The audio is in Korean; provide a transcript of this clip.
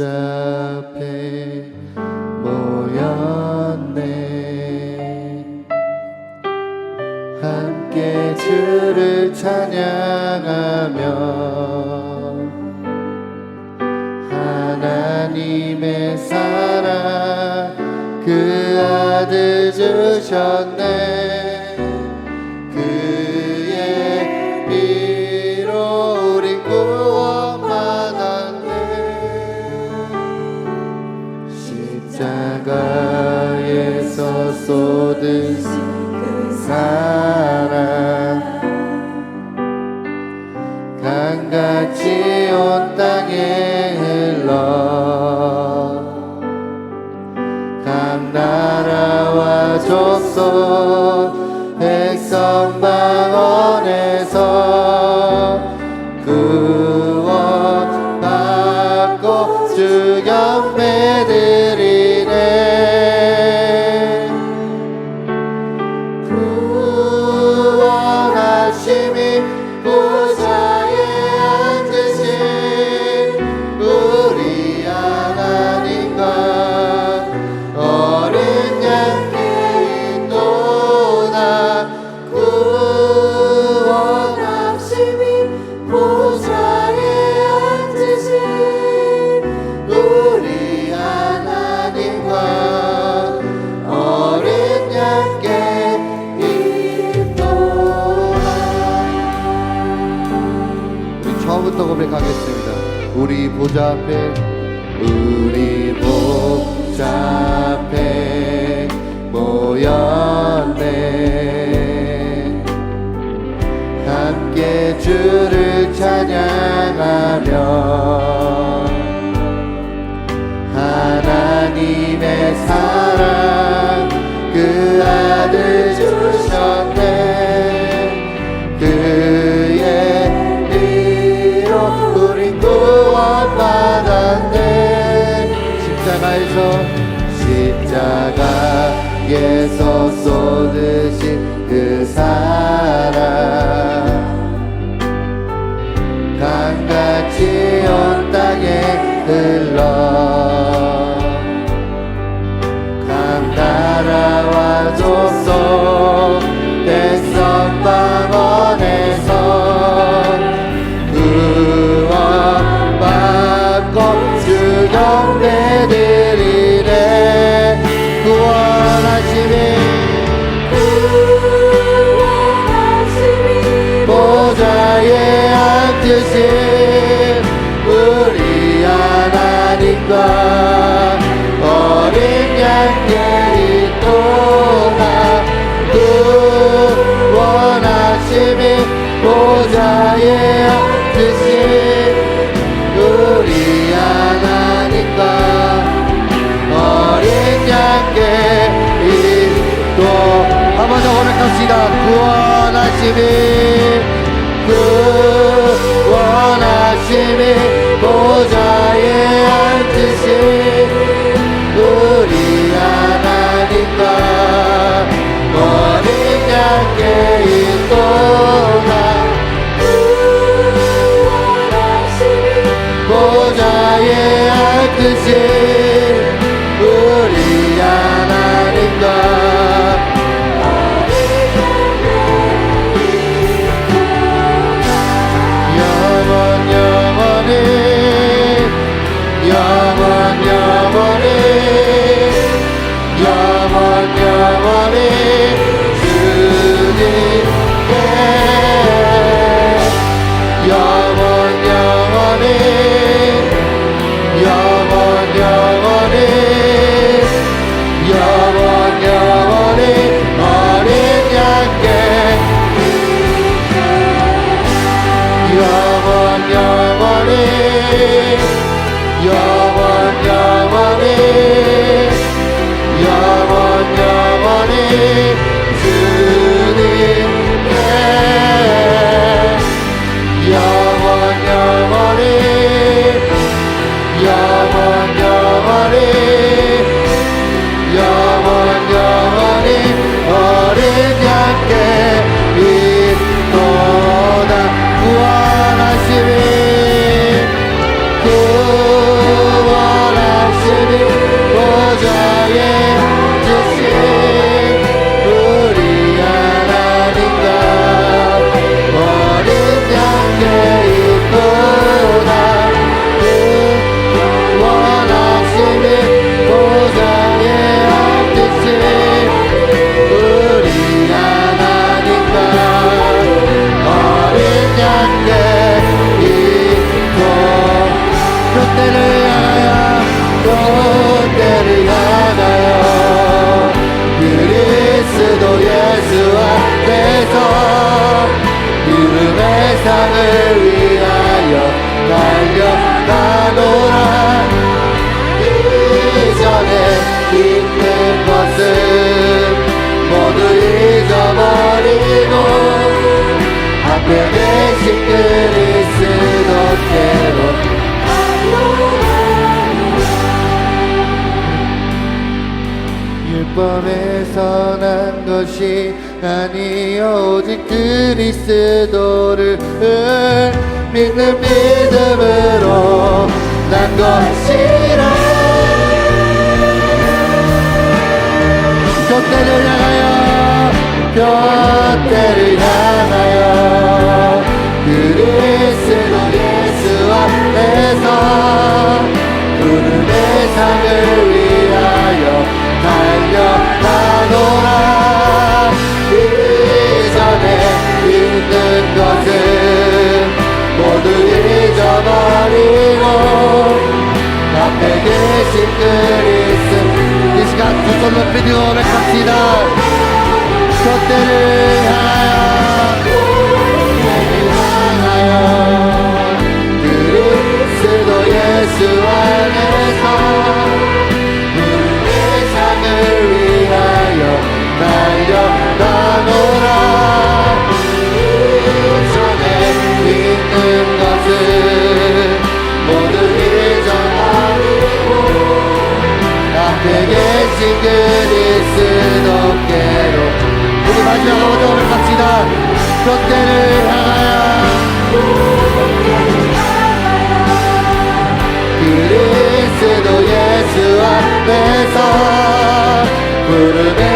앞에 모였네. 함께 주를 찬양하며 하나님의 사랑 그 아들 주셨네. 강같이 온 땅에 흘러 각 나라와 족속 고백하겠습니다. 우리 보좌 앞에 우리 보좌 앞에 모였네. 함께 주를 찬양하며 십자가에서 십자가에서 쏟으신 그 사랑. 강같이 온 땅에 흘러 족속 백성 방언에서 구원받고 주 경배 어린 양께 있도다 구원하심이 보좌에 앉으신 우리 하나님과 어린 양께 있도 한번 더 고백합시다. 구원하심이 구원하심이 Yeah. 것이 아니요 오직 그리스도를 믿는 믿음으로 난 것이라. 곁대를 향하여 곁대를 향하여 그리스도 예수 앞에서 구름의 상을 잊어버리고 앞에 계신 그 곁대를 향하여 그리스도 예수 앞에서 구름의